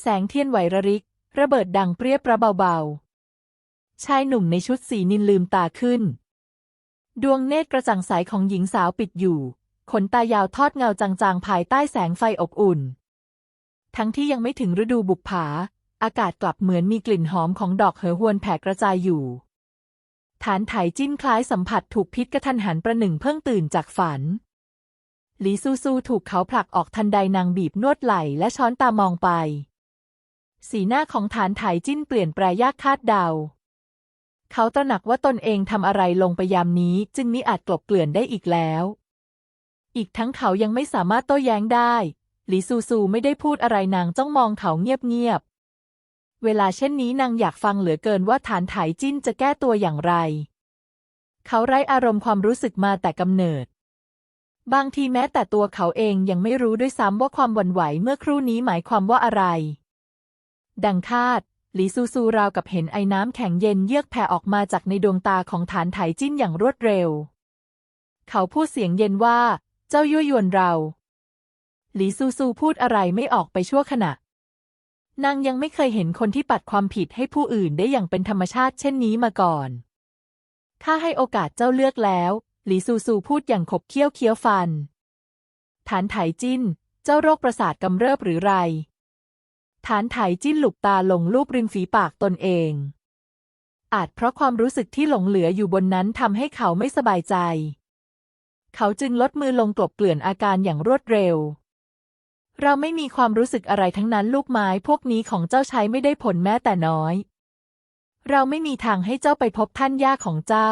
แสงเทียนไหวระริก ระเบิดดังเปรี้ยประเบาๆ ชายหนุ่มในชุดสีนินลืมตาขึ้น ดวงเนตรกระจ่างใสของหญิงสาวปิดอยู่ ขนตายาวทอดเงาจางๆ ภายใต้แสงไฟอบอุ่น ทั้งที่ยังไม่ถึงฤดูบุกผา อากาศกลับเหมือนมีกลิ่นหอมของดอกเหอหวนแผ่กระจายอยู่ ฐานไถจิ้นคล้ายสัมผัสถูกพิษกระทันหันประหนึ่งเพิ่งตื่นจากฝันหลีซูซูถูกเขาผลักออกทันใดนางบีบนวดไหล่และช้อนตามองไป สีหน้าของฐานไถจิ้นเปลี่ยนแปรยากคาดเดา เขาตระหนักว่าตนเองทำอะไรลงไปยามนี้จึงมิอาจกลบเกลื่อนได้อีกแล้ว อีกทั้งเขายังไม่สามารถโต้แย้งได้ หลีซูซูไม่ได้พูดอะไรนางจ้องมองเขาเงียบๆ เวลาเช่นนี้นางอยากฟังเหลือเกินว่าฐานไถจิ้นจะแก้ตัวอย่างไร เขาไร้อารมณ์ความรู้สึกมาแต่กำเนิดบางทีแม้แต่ตัวเขาเองยังไม่รู้ด้วยซ้ำว่าความหวั่นไหวเมื่อครู่นี้หมายความว่าอะไร ดังคาด หลีซูซูราวกับเห็นไอ้น้ำแข็งเย็นเยือกแผ่ออกมาจากในดวงตาของฐานไถจิ้นอย่างรวดเร็ว เขาพูดเสียงเย็นว่า เจ้ายั่วยวนเรา หลีซูซูพูดอะไรไม่ออกไปชั่วขณะ นางยังไม่เคยเห็นคนที่ปัดความผิดให้ผู้อื่นได้อย่างเป็นธรรมชาติเช่นนี้มาก่อน ข้าให้โอกาสเจ้าเลือกแล้ว หลีซูซูพูดอย่างขบเคี้ยวเคี้ยวฟัน ฐานไถจิ้น เจ้าโรคประสาทกำเริบหรือไร ฐานไถจิ้นหลุบตาลงรูปริมฝีปากตนเอง อาจเพราะความรู้สึกที่หลงเหลืออยู่บนนั้นทำให้เขาไม่สบายใจ เขาจึงลดมือลงกลบเกลื่อนอาการอย่างรวดเร็ว เราไม่มีความรู้สึกอะไรทั้งนั้นลูกไม้พวกนี้ของเจ้าใช้ไม่ได้ผลแม้แต่น้อย เราไม่มีทางให้เจ้าไปพบท่านย่าของเจ้า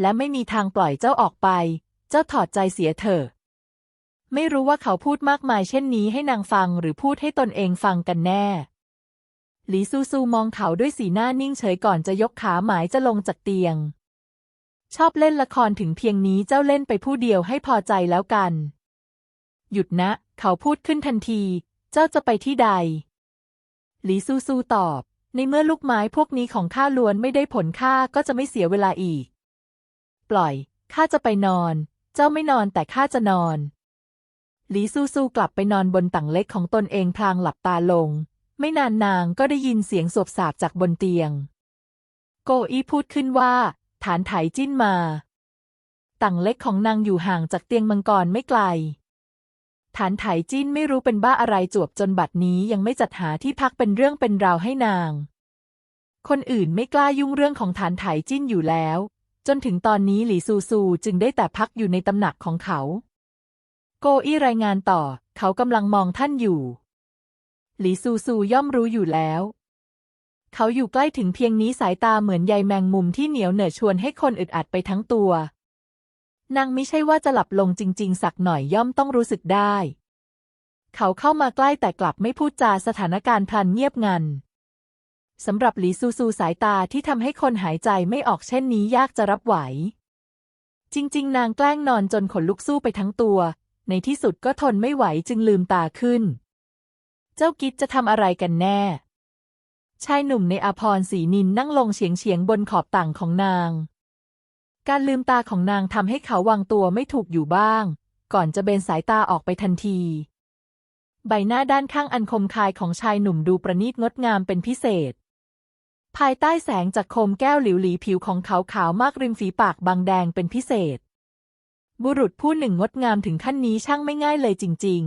และไม่มีทางปล่อยเจ้าออกไป เจ้าถอดใจเสียเถอะ ไม่รู้ว่าเขาพูดมากมายเช่นนี้ให้นางฟังหรือพูดให้ตนเองฟังกันแน่ หลีซูซูมองเขาด้วยสีหน้านิ่งเฉยก่อนจะยกขาหมายจะลงจากเตียง ชอบเล่นละครถึงเพียงนี้เจ้าเล่นไปผู้เดียวให้พอใจแล้วกัน หยุดนะ เขาพูดขึ้นทันที เจ้าจะไปที่ใด หลีซูซูตอบ ในเมื่อลูกไม้พวกนี้ของข้าล้วนไม่ได้ผลข้าก็จะไม่เสียเวลาอีก ปล่อยข้าจะไปนอน เจ้าไม่นอนแต่ข้าจะนอน หลีซูซูกลับไปนอนบนตั่งเล็กของตนเองพลางหลับตาลง ไม่นานนางก็ได้ยินเสียงสวบสาบจากบนเตียง โกอี้พูดขึ้นว่า ฐานไถจิ้นมา ตั่งเล็กของนางอยู่ห่างจากเตียงมังกรไม่ไกล ฐานไถจิ้นไม่รู้เป็นบ้าอะไรจวบจนบัดนี้ยังไม่จัดหาที่พักเป็นเรื่องเป็นราวให้นาง คนอื่นไม่กล้ายุ่งเรื่องของฐานไถจิ้นอยู่แล้ว จนถึงตอนนี้หลีซูซูจึงได้แต่พักอยู่ในตำหนักของเขา โกอี้รายงานต่อ เขากำลังมองท่านอยู่ หลีซูซูย่อมรู้อยู่แล้ว เขาอยู่ใกล้ถึงเพียงนี้สายตาเหมือนใยแมงมุมที่เหนียวเหนอะชวนให้คนอึดอัดไปทั้งตัวนางไม่ใช่ว่าจะหลับลงจริง ๆ สักหน่อยย่อมต้องรู้สึกได้ เขาเข้ามาใกล้แต่กลับไม่พูดจาสถานการณ์พลันเงียบงันสำหรับหลีซูซูสายตาที่ทำให้คนหายใจไม่ออกเช่นนี้ยากจะรับไหว จริง ๆ นางแกล้งนอนจนขนลุกสู้ไปทั้งตัว ในที่สุดก็ทนไม่ไหวจึงลืมตาขึ้น เจ้ากิจจะทำอะไรกันแน่ ชายหนุ่มในอาพรสีนินนั่งลงเฉียงเฉียงๆบนขอบต่างของนาง การลืมตาของนางทำให้เขาวางตัวไม่ถูกอยู่บ้าง ก่อนจะเบนสายตาออกไปทันที ใบหน้าด้านข้างอันคมคายของชายหนุ่มดูประณีตงดงามเป็นพิเศษภายใต้แสงจากโคมแก้วหลิวหลีผิวของเขาขาวมากริมฝีปากบางแดงเป็นพิเศษ บุรุษผู้หนึ่งงดงามถึงขั้นนี้ช่างไม่ง่ายเลยจริง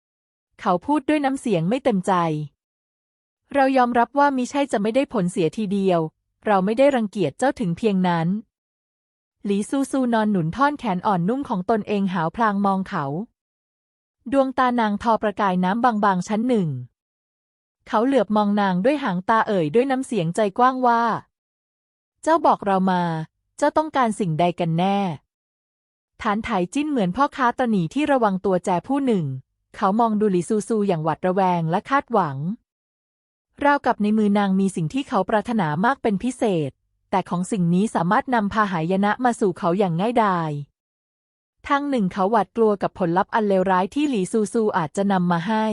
ๆ เขาพูดด้วยน้ำเสียงไม่เต็มใจ เรายอมรับว่ามิใช่จะไม่ได้ผลเสียทีเดียว เราไม่ได้รังเกียจเจ้าถึงเพียงนั้น หลีซูซูนอนหนุนท่อนแขนอ่อนนุ่มของตนเองหาวพลางมองเขา ดวงตานางทอประกายน้ำบางๆชั้นหนึ่ง เขาเหลือบมองนางด้วยหางตาเอ่ยด้วยน้ำเสียงใจกว้างว่า เจ้าบอกเรามา เจ้าต้องการสิ่งใดกันแน่ ฐานไถจิ้นเหมือนพ่อค้าตหนีที่ระวังตัวแจผู้หนึ่ง เขามองดูหลีซูซูอย่างหวาดระแวงและคาดหวัง ราวกับในมือนางมีสิ่งที่เขาปรารถนามากเป็นพิเศษ แต่ของสิ่งนี้สามารถนำพาหายนะมาสู่เขาอย่างง่ายดายทางหนึ่งเขาหวาดกลัวกับผลลัพธ์อันเลวร้ายที่หลีซูซูอาจจะนำมาให้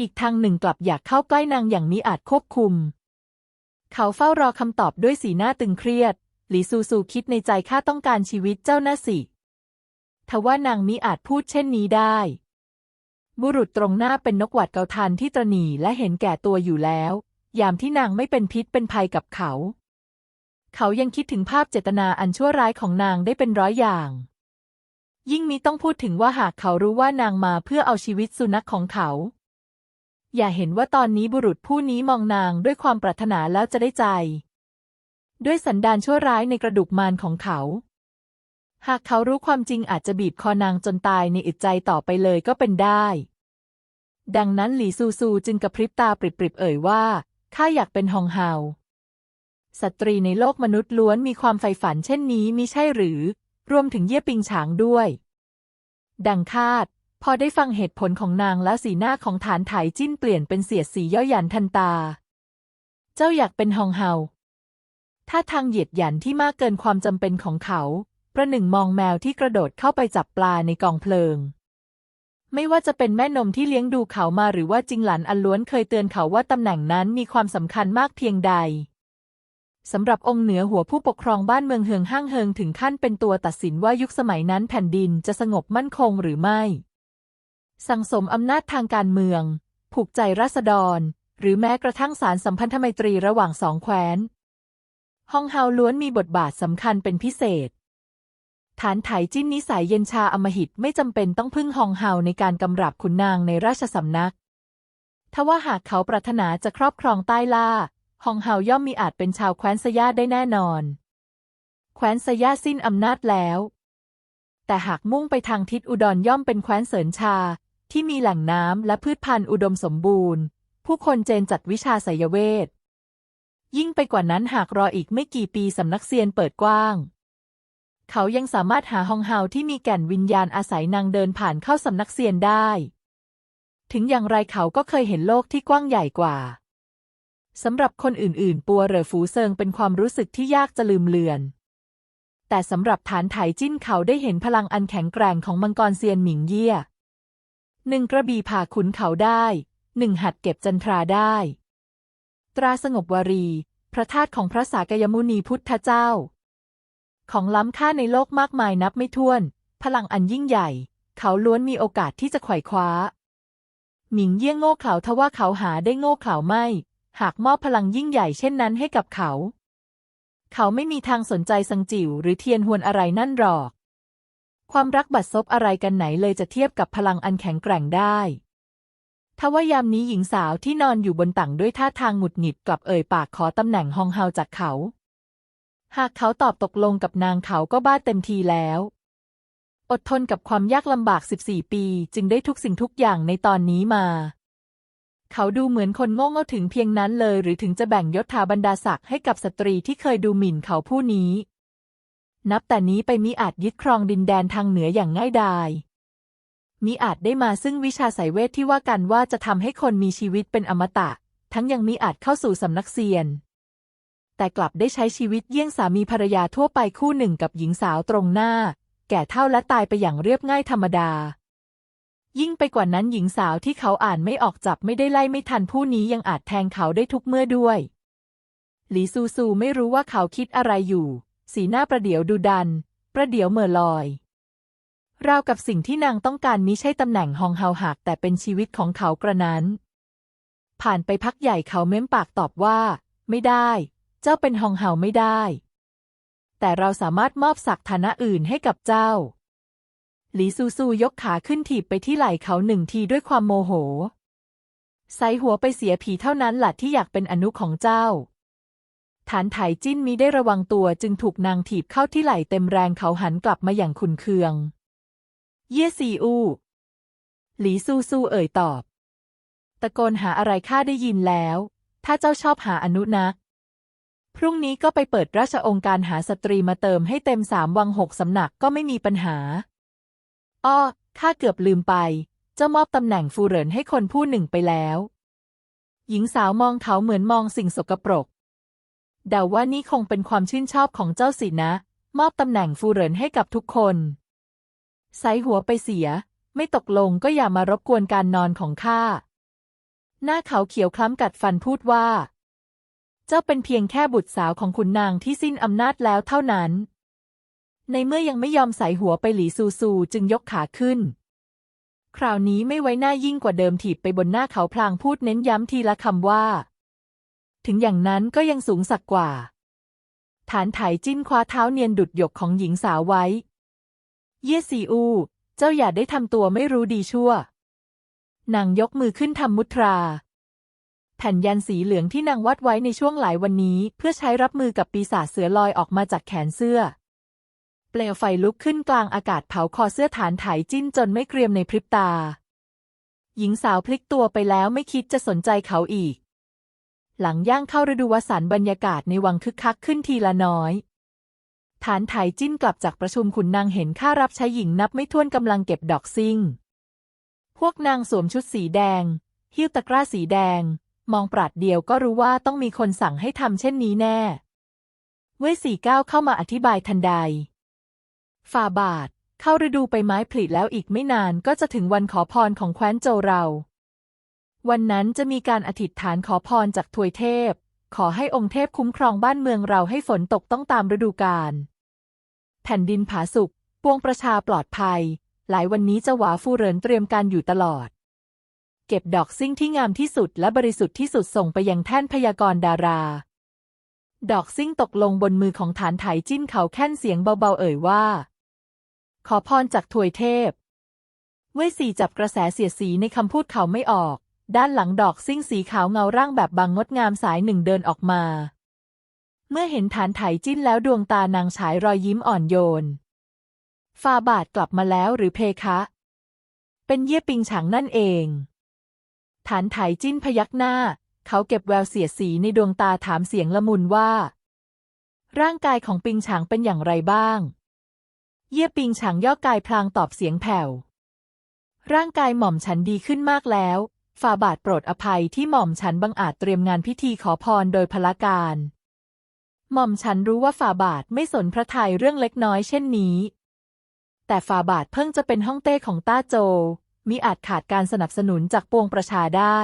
อีกทางหนึ่งกลับอยากเข้าใกล้นางอย่างนี้อาจควบคุม เขาเฝ้ารอคำตอบด้วยสีหน้าตึงเครียด หลีซูซูคิดในใจข้าต้องการชีวิตเจ้าน่าสิทว่านางมิอาจพูดเช่นนี้ได้ บุรุษตรงหน้าเป็นนกหวัดเกาทันที่ตรหนีและเห็นแก่ตัวอยู่แล้ว ยามที่นางไม่เป็นพิษเป็นภัยกับเขา เขายังคิดถึงภาพเจตนาอันชั่วร้ายของนางได้เป็นร้อยอย่าง ยิ่งมีต้องพูดถึงว่าหากเขารู้ว่านางมาเพื่อเอาชีวิตสุนัขของเขา อย่าเห็นว่าตอนนี้บุรุษผู้นี้มองนางด้วยความปรารถนาแล้วจะได้ใจ ด้วยสันดานชั่วร้ายในกระดูกมารของเขา หากเขารู้ความจริงอาจจะบีบคอนางจนตายในอึดใจต่อไปเลยก็เป็นได้ ดังนั้นหลี่ซูซูจึงกระพริบตาปริบๆเอ่ยว่าข้าอยากเป็นฮองเฮาสตรีในโลกมนุษย์ล้วนมีความใฝ่ฝันเช่นนี้มิใช่หรือ รวมถึงเย่ปิงฉางด้วย ดังคาด พอได้ฟังเหตุผลของนางแล้วสีหน้าของฐานไถจิ้นเปลี่ยนเป็นเสียดสีย่อหยันทันตา เจ้าอยากเป็นฮองเฮา ถ้าทางเหยียดหยันที่มากเกินความจำเป็นของเขา ประหนึ่งมองแมวที่กระโดดเข้าไปจับปลาในกองเพลิง ไม่ว่าจะเป็นแม่นมที่เลี้ยงดูเขามาหรือว่าจิงหลันอันล้วนเคยเตือนเขาว่าตำแหน่งนั้นมีความสำคัญมากเพียงใดสำหรับองค์เหนือหัวผู้ปกครองบ้านเมืองเฮืองห้างเฮิงถึงขั้นเป็นตัวตัดสินว่ายุคสมัยนั้นแผ่นดินจะสงบมั่นคงหรือไม่ สังสมอำนาจทางการเมือง ผูกใจราษฎร หรือแม้กระทั่งสารสัมพันธไมตรีระหว่างสองแคว้น ฮองเฮาล้วนมีบทบาทสำคัญเป็นพิเศษ ฐานไถจิ้นนิสัยเย็นชาอมหิตไม่จำเป็นต้องพึ่งฮองเฮาในการกำราบขุนนางในราชสำนัก ทว่าหากเขาปรารถนาจะครอบครองใต้ล่า ฮองเฮาย่อมมีอาจเป็นชาวแคว้นสยาได้แน่นอน แคว้นสยาสิ้นอำนาจแล้ว แต่หากมุ่งไปทางทิศอุดรย่อมเป็นแคว้นเสริญชา ที่มีแหล่งน้ำและพืชพันธุ์อุดมสมบูรณ์ ผู้คนเจนจัดวิชาไสยเวท ยิ่งไปกว่านั้นหากรออีกไม่กี่ปีสำนักเซียนเปิดกว้าง เขายังสามารถหาฮองเฮาที่มีแก่นวิญญาณอาศัยนางเดินผ่านเข้าสำนักเซียนได้ ถึงอย่างไรเขาก็เคยเห็นโลกที่กว้างใหญ่กว่าสำหรับคนอื่นๆ ปัวเหรอฝูเซิงเป็นความรู้สึกที่ยากจะลืมเลือน แต่สำหรับฐานไถจิ้นเขาได้เห็นพลังอันแข็งแกร่งของมังกรเซียนหมิงเยี่ยหนึ่งกระบี่ผ่าขุนเขาได้ หนึ่งหัดเก็บจันทราได้ ตราสงบวารี พระธาตุของพระสากยมุนีพุทธเจ้า ของล้ำค่าในโลกมากมายนับไม่ถ้วน พลังอันยิ่งใหญ่ เขาล้วนมีโอกาสที่จะไขว่คว้า หมิงเยี่ยงโง่เขลาทว่าเขาหาได้โง่เขลาไม่ หากมอบพลังยิ่งใหญ่เช่นนั้นให้กับเขา เขาไม่มีทางสนใจสังจิ๋วหรือเทียนหวนอะไรนั่นหรอก ความรักบัดซบอะไรกันไหนเลยจะเทียบกับพลังอันแข็งแกร่งได้ ทว่ายามนี้หญิงสาวที่นอนอยู่บนตั่งด้วยท่าทางหงุดหงิดกลับเอ่ยปากขอตำแหน่งฮองเฮาจากเขา หากเขาตอบตกลงกับนางเขาก็บ้าเต็มทีแล้ว อดทนกับความยากลำบาก 14 ปี จึงได้ทุกสิ่งทุกอย่างในตอนนี้มา เขาดูเหมือนคนโง่เง่าถึงเพียงนั้นเลย หรือถึงจะแบ่งยศถาบรรดาศักดิ์ให้กับสตรีที่เคยดูหมิ่นเขาผู้นี้ นับแต่นี้ไปมิอาจยึดครองดินแดนทางเหนืออย่างง่ายดาย มิอาจได้มาซึ่งวิชาสายเวทที่ว่ากันว่าจะทำให้คนมีชีวิตเป็นอมตะ ทั้งยังมิอาจเข้าสู่สำนักเซียน แต่กลับได้ใช้ชีวิตเยี่ยงสามีภรรยาทั่วไปคู่หนึ่งกับหญิงสาวตรงหน้า แก่เท่าและตายไปอย่างเรียบง่ายธรรมดา ยิ่งไปกว่านั้นหญิงสาวที่เขาอ่านไม่ออกจับไม่ได้ไล่ไม่ทันผู้นี้ยังอาจแทงเขาได้ทุกเมื่อด้วย หลีซูซูไม่รู้ว่าเขาคิดอะไรอยู่ สีหน้าประเดี๋ยวดูดัน ประเดี๋ยวเหม่อลอย ราวกับสิ่งที่นางต้องการมิใช่ตำแหน่งฮองเฮาหากแต่เป็นชีวิตของเขากระนั้น ผ่านไปพักใหญ่เขาเม้มปากตอบว่า ไม่ได้ เจ้าเป็นฮองเฮาไม่ได้ แต่เราสามารถมอบศักดิ์ฐานะอื่นให้กับเจ้า หลีซูซูยกขาขึ้นถีบไปที่ไหล่เขาหนึ่งทีด้วยความโมโหใส่หัวไปเสียผีเท่านั้นหละที่อยากเป็นอนุของเจ้า ฐานไถจิ้นมีได้ระวังตัวจึงถูกนางถีบเข้าที่ไหล่เต็มแรงเขาหันกลับมาอย่างขุนเคือง เย่ซีอู หลีซูซูเอ่ยตอบ ตะโกนหาอะไรข้าได้ยินแล้ว ถ้าเจ้าชอบหาอนุนักพรุ่งนี้ก็ไปเปิดราชองค์การหาสตรีมาเติมให้เต็มสามวังหกสำนักก็ไม่มีปัญหา อ้อ ข้าเกือบลืมไป เจ้ามอบตำแหน่งฟูเหรินให้คนผู้หนึ่งไปแล้ว หญิงสาวมองเขาเหมือนมองสิ่งสกปรก เดาว่านี่คงเป็นความชื่นชอบของเจ้าสินะ มอบตำแหน่งฟูเหรินให้กับทุกคน ใส่หัวไปเสีย ไม่ตกลงก็อย่ามารบกวนการนอนของข้า หน้าเขาเขียวคล้ำกัดฟันพูดว่า เจ้าเป็นเพียงแค่บุตรสาวของขุนนางที่สิ้นอำนาจแล้วเท่านั้น ในเมื่อยังไม่ยอมใส่หัวไปหลีซูซูจึงยกขาขึ้น คราวนี้ไม่ไว้หน้ายิ่งกว่าเดิมถีบไปบนหน้าเขาพลางพูดเน้นย้ำทีละคำว่า ถึงอย่างนั้นก็ยังสูงสักกว่าฐานไถจิ้นคว้าเท้าเนียนดุดหยกของหญิงสาวไว้ เย่ซีอู เจ้าอย่าได้ทำตัวไม่รู้ดีชั่วนางยกมือขึ้นทำมุตรา แผ่นยันสีเหลืองที่นางวัดไว้ในช่วงหลายวันนี้ เพื่อใช้รับมือกับปีศาจเสือลอยออกมาจากแขนเสื้อ เปลวไฟลุกขึ้นกลางอากาศเผาคอเสื้อฐานไถจิ้นจนไม่เกรียมในพริบตา หญิงสาวพลิกตัวไปแล้วไม่คิดจะสนใจเขาอีก หลังย่างเข้าฤดูวสันต์บรรยากาศในวังคึกคักขึ้นทีละน้อย ฐานไถจิ้นกลับจากประชุมขุนนางเห็นข้ารับใช้หญิงนับไม่ถ้วนกำลังเก็บดอกซิ่ง พวกนางสวมชุดสีแดง หิ้วตะกร้าสีแดง มองปราดเดียวก็รู้ว่าต้องมีคนสั่งให้ทำเช่นนี้แน่ เว่ยสี่ก้าวเข้ามาอธิบายทันใด ฝ่าบาท เข้าฤดูใบไม้ผลิแล้วอีกไม่นานก็จะถึงวันขอพรของแคว้นโจเรา วันนั้นจะมีการอธิษฐานขอพรจากทวยเทพ ขอให้องค์เทพคุ้มครองบ้านเมืองเราให้ฝนตกต้องตามฤดูกาล แผ่นดินผาสุกปวงประชาปลอดภัย หลายวันนี้จะหวาฟูเรินเตรียมการอยู่ตลอด เก็บดอกซิ่งที่งามที่สุดและบริสุทธิ์ที่สุดส่งไปยังแท่นพยากรณ์ดารา ดอกซิ่งตกลงบนมือของฐานไถจิ้นเขาแค่นเสียงเบาๆเอ่ยว่า ขอพรจากถวยเทพ เว่ยสีจับกระแสเสียดสีในคำพูดเขาไม่ออก ด้านหลังดอกซิ่งสีขาวเงาร่างแบบบางงดงามสายหนึ่งเดินออกมา เมื่อเห็นฐานไถจิ้นแล้วดวงตานางฉายรอยยิ้มอ่อนโยนฟาบาทกลับมาแล้วหรือเพคะ เป็นเยี่ยปิงฉางนั่นเอง ฐานไถจิ้นพยักหน้า เขาเก็บแววเสียดสีในดวงตาถามเสียงละมุนว่า ร่างกายของปิงฉางเป็นอย่างไรบ้าง เยี่ยปิงฉางย่อกายพลางตอบเสียงแผ่ว ร่างกายหม่อมฉันดีขึ้นมากแล้ว ฝ่าบาทโปรดอภัยที่หม่อมฉันบังอาจเตรียมงานพิธีขอพรโดยพละการ หม่อมฉันรู้ว่าฝ่าบาทไม่สนพระทัยเรื่องเล็กน้อยเช่นนี้ แต่ฝ่าบาทเพิ่งจะเป็นห้องเต้ของต้าโจ มิอาจขาดการสนับสนุนจากปวงประชาได้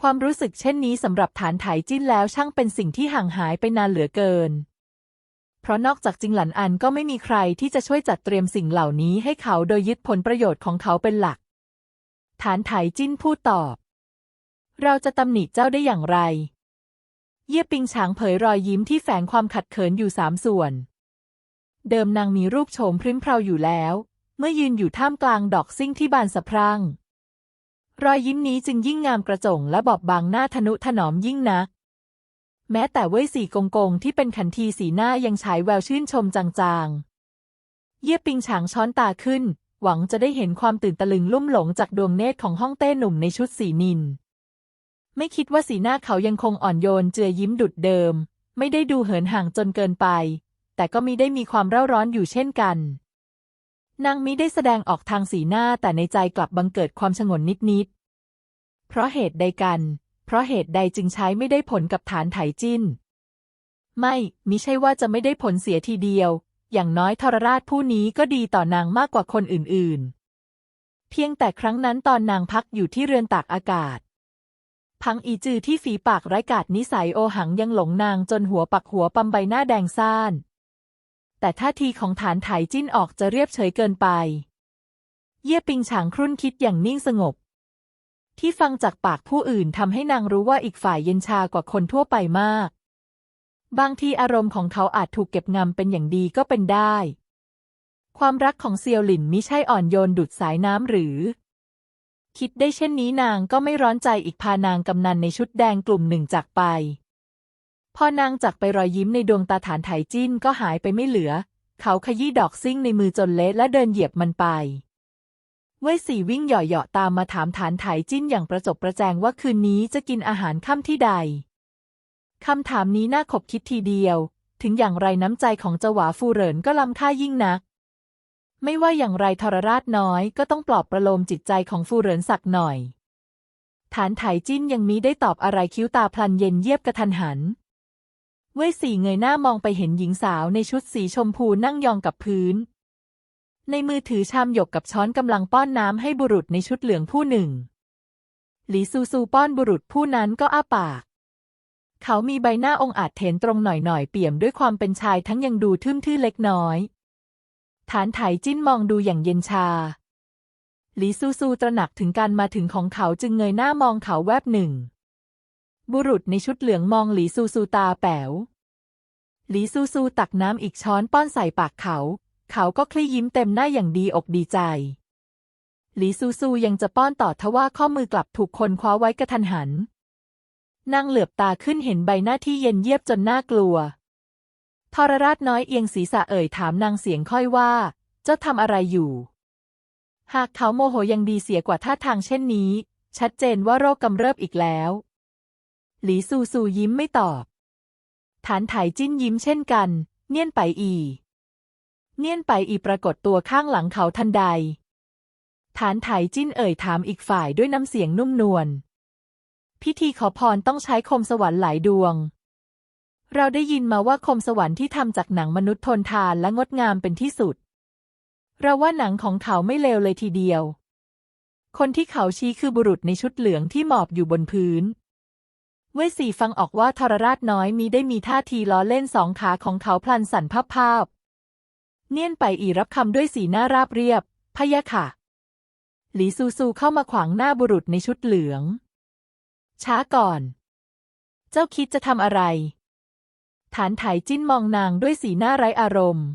ความรู้สึกเช่นนี้สำหรับฐานไถจิ้นแล้วช่างเป็นสิ่งที่ห่างหายไปนานเหลือเกิน เพราะนอกจากจิงหลันอันก็ไม่มีใครที่จะช่วยจัดเตรียมสิ่งเหล่านี้ให้เขาโดยยึดผลประโยชน์ของเขาเป็นหลัก ฐานไถจิ้นพูดตอบ เราจะตำหนิเจ้าได้อย่างไร เย่ปิงฉางเผยรอยยิ้มที่แฝงความขัดเขินอยู่สามส่วน เดิมนางมีรูปโฉมพริ้มเพราอยู่แล้ว เมื่อยืนอยู่ท่ามกลางดอกซิ่งที่บานสะพรั่ง รอยยิ้มนี้จึงยิ่งงามกระจ่งและบอบบางหน้าทนุถนอมยิ่งนัก แม้แต่เว่ยสีกงกงที่เป็นขันทีสีหน้ายังฉายแววชื่นชมจางๆ เย่ปิงฉางช้อนตาขึ้น หวังจะได้เห็นความตื่นตะลึงลุ่มหลงจากดวงเนตรของห้องเต้หนุ่มในชุดสีนิน ไม่คิดว่าสีหน้าเขายังคงอ่อนโยนเจือยิ้มดุดเดิม ไม่ได้ดูเหินห่างจนเกินไป แต่ก็มิได้มีความเร่าร้อนอยู่เช่นกัน นางมิได้แสดงออกทางสีหน้าแต่ในใจกลับบังเกิดความชงนนิดๆ เพราะเหตุใดกัน เพราะเหตุใดจึงใช้ไม่ได้ผลกับฐานไถจิ้น ไม่ มิใช่ว่าจะไม่ได้ผลเสียทีเดียว อย่างน้อยทรราชผู้นี้ก็ดีต่อนางมากกว่าคนอื่นๆ เพียงแต่ครั้งนั้นตอนนางพักอยู่ที่เรือนตากอากาศ พังอีจือที่ฝีปากไร้กาดนิสัยโอหังยังหลงนางจนหัวปักหัวปำใบหน้าแดงซ่าน แต่ท่าทีของฐานไถจิ้นออกจะเรียบเฉยเกินไป เย่ปิงฉางครุ่นคิดอย่างนิ่งสงบ ที่ฟังจากปากผู้อื่นทำให้นางรู้ว่าอีกฝ่ายเย็นชากว่าคนทั่วไปมาก บางทีอารมณ์ของเขาอาจถูกเก็บงำเป็นอย่างดีก็เป็นได้ ความรักของเซียวหลินมิใช่อ่อนโยนดุดสายน้ำหรือ คิดได้เช่นนี้นางก็ไม่ร้อนใจอีกพานางกำนันในชุดแดงกลุ่มหนึ่งจากไป พอนางจากไปรอยยิ้มในดวงตาฐานไถจิ้นก็หายไปไม่เหลือ เขาขยี้ดอกซิ่งในมือจนเละและเดินเหยียบมันไป เว่ยสีวิ่งเหยาะๆตามมาถามฐานไถจิ้นอย่างประจบประแจงว่าคืนนี้จะกินอาหารค่ำที่ใด คำถามนี้น่าขบคิดทีเดียว ถึงอย่างไรน้ำใจของเจาหวาฟูเหรินก็ล้ำค่ายิ่งนัก ไม่ว่าอย่างไรทรราชน้อยก็ต้องปลอบประโลมจิตใจของฟูเหรินสักหน่อย ฐานไถจิ้นยังมิได้ตอบอะไรคิ้วตาพลันเย็นเยียบกระทันหัน เว่ยสี่เงยหน้ามองไปเห็นหญิงสาวในชุดสีชมพูนั่งยองกับพื้น ในมือถือชามหยกกับช้อนกำลังป้อนน้ำให้บุรุษในชุดเหลืองผู้หนึ่ง หลีซูซูป้อนบุรุษผู้นั้นก็อ้าปาก เขามีใบหน้าองอาจเถนตรงหน่อยๆ เปี่ยมด้วยความเป็นชายทั้งยังดูทึ่มทื่อเล็กน้อย ฐานไถจิ้นมองดูอย่างเย็นชา หลีซูซูตระหนักถึงการมาถึงของเขาจึงเงยหน้ามองเขาแวบหนึ่ง บุรุษในชุดเหลืองมองหลีซูซูตาแป๋ว หลีซูซูตักน้ำอีกช้อนป้อนใส่ปากเขา เขาก็คลี่ยิ้มเต็มหน้าอย่างดีอกดีใจหลีซูซูยังจะป้อนต่อทว่าข้อมือกลับถูกคนคว้าไว้กระทันหัน นางเหลือบตาขึ้นเห็นใบหน้าที่เย็นเยียบจนน่ากลัว ทรราชน้อยเอียงศีรษะเอ่ยถามนางเสียงค่อยว่า เจ้าทำอะไรอยู่ หากเขาโมโหยังดีเสียกว่าท่าทางเช่นนี้ ชัดเจนว่าโรคกำเริบอีกแล้ว หลีซูซูยิ้มไม่ตอบ ฐานไถจิ้นยิ้มเช่นกัน เนียนไปอี เนียนไปอีปรากฏตัวข้างหลังเขาทันใด ฐานไถจิ้นเอ่ยถามอีกฝ่ายด้วยน้ำเสียงนุ่มนวล พิธีขอพรต้องใช้คมสวรรค์หลายดวง เราได้ยินมาว่าคมสวรรค์ที่ทำจากหนังมนุษย์ทนทานและงดงามเป็นที่สุด เราว่าหนังของเขาไม่เลวเลยทีเดียว คนที่เขาชี้คือบุรุษในชุดเหลืองที่หมอบอยู่บนพื้น เวสีฟังออกว่าทรราชน้อยมีได้มีท่าทีล้อเล่นสองขาของเขาพลันสั่นพับภาพ เนียนไปอีรับคำด้วยสีหน้าราบเรียบพะยะค่ะ หลีซูซูเข้ามาขวางหน้าบุรุษในชุดเหลือง ช้าก่อน เจ้าคิดจะทำอะไร ฐานไถจิ้นมองนางด้วยสีหน้าไร้อารมณ์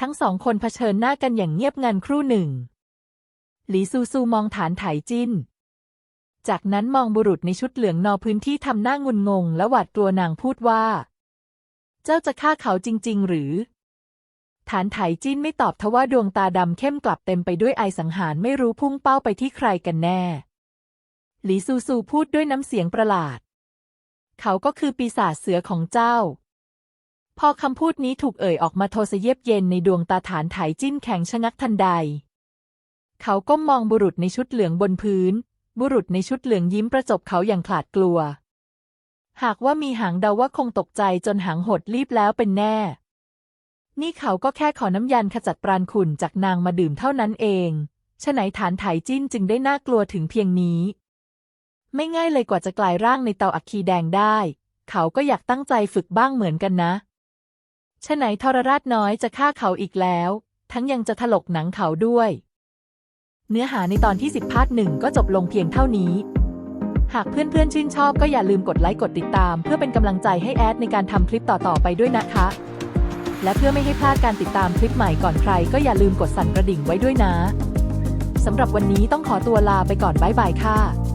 ทั้งสองคนเผชิญหน้ากันอย่างเงียบงันครู่หนึ่ง หลีซูซูมองฐานไถจิ้น จากนั้นมองบุรุษในชุดเหลืองนอพื้นที่ทำหน้างุนงง และหวาดกลัวนางพูดว่า เจ้าจะฆ่าเขาจริง ๆ หรือฐานไถจิ้นไม่ตอบทว่าดวงตาดำเข้มกลับเต็มไปด้วยไอสังหารไม่รู้พุ่งเป้าไปที่ใครกันแน่ หลีซูซูพูดด้วยน้ำเสียงประหลาด เขาก็คือปีศาจเสือของเจ้า พอคำพูดนี้ถูกเอ่ยออกมาโทสเย็บเย็นในดวงตาฐานไถจิ้นแข็งชะงักทันใด เขาก้มมองบุรุษในชุดเหลืองบนพื้น บุรุษในชุดเหลืองยิ้มประจบเขาอย่างขลาดกลัว หากว่ามีหางเดาว่าคงตกใจจนหางหดรีบแล้วเป็นแน่ นี่เขาก็แค่ขอน้ำยันขจัดปราณขุ่นจากนางมาดื่มเท่านั้นเองฉะไหนฐานไถจิ้นจึงได้น่ากลัวถึงเพียงนี้ ไม่ง่ายเลยกว่าจะกลายร่างในเตาอัคคีแดงได้ เขาก็อยากตั้งใจฝึกบ้างเหมือนกันนะฉะไหนทรราชน้อยจะฆ่าเขาอีกแล้ว ทั้งยังจะถลกหนังเขาด้วย เนื้อหาในตอนที่ 10 พาร์ทหนึ่งก็จบลงเพียงเท่านี้ หากเพื่อนๆชื่นชอบก็อย่าลืมกดไลค์กดติดตาม เพื่อเป็นกำลังใจให้แอดในการทำคลิปต่อๆไปด้วยนะคะ และเพื่อไม่ให้พลาดการติดตามคลิปใหม่ก่อนใคร ก็อย่าลืมกดสั่นกระดิ่งไว้ด้วยนะสำหรับวันนี้ต้องขอตัวลาไปก่อนบ๊ายบายค่ะ